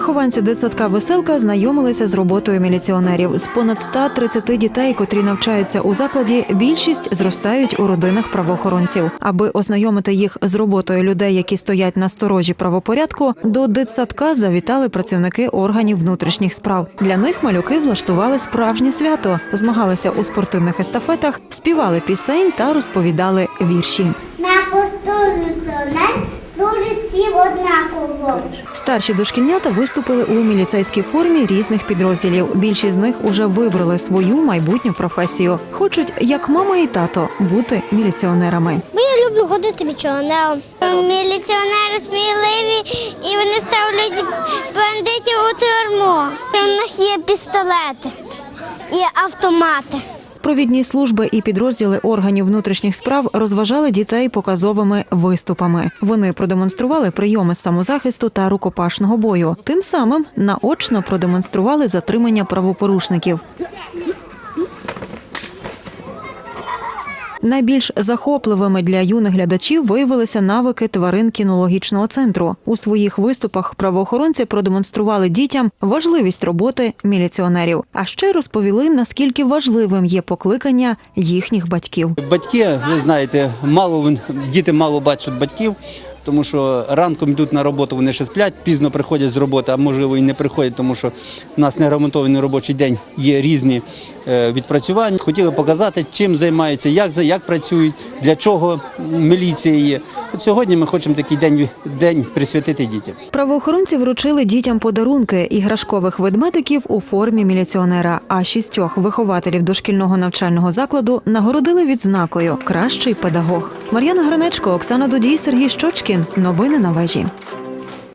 Вихованці дитсадка Веселка знайомилися з роботою міліціонерів. З понад 130 дітей, котрі навчаються у закладі, більшість зростають у родинах правоохоронців. Аби ознайомити їх з роботою людей, які стоять на сторожі правопорядку, до дитсадка завітали працівники органів внутрішніх справ. Для них малюки влаштували справжнє свято, змагалися у спортивних естафетах, співали пісень та розповідали вірші. На посту міліціонер служить всім однаково. Старші дошкільнята виступили у міліцейській формі різних підрозділів. Більшість з них уже вибрали свою майбутню професію. Хочуть, як мама і тато, бути міліціонерами. Бо я люблю ходити міліціонером. Міліціонери сміливі і вони ставлять бандитів у тюрму. У них є пістолети і автомати. Провідні служби і підрозділи органів внутрішніх справ розважали дітей показовими виступами. Вони продемонстрували прийоми самозахисту та рукопашного бою. Тим самим наочно продемонстрували затримання правопорушників. Найбільш захопливими для юних глядачів виявилися навики тварин кінологічного центру. У своїх виступах правоохоронці продемонстрували дітям важливість роботи міліціонерів, а ще розповіли, наскільки важливим є покликання їхніх батьків. Батьки, ви знаєте, мало діти мало бачать батьків, тому що ранком йдуть на роботу, вони ще сплять, пізно приходять з роботи, а можливо і не приходять, тому що в нас не робочий день, є різні е, відпрацювання. Хотіли показати, чим займаються, як, як працюють, для чого міліція є. Сьогодні ми хочемо такий день, день присвятити дітям. Правоохоронці вручили дітям подарунки іграшкових ведмедиків у формі міліціонера. А шістьох вихователів дошкільного навчального закладу нагородили відзнакою Кращий педагог. Мар'яна Гранечко, Оксана Дудій, Сергій Щочкін. Новини на вежі.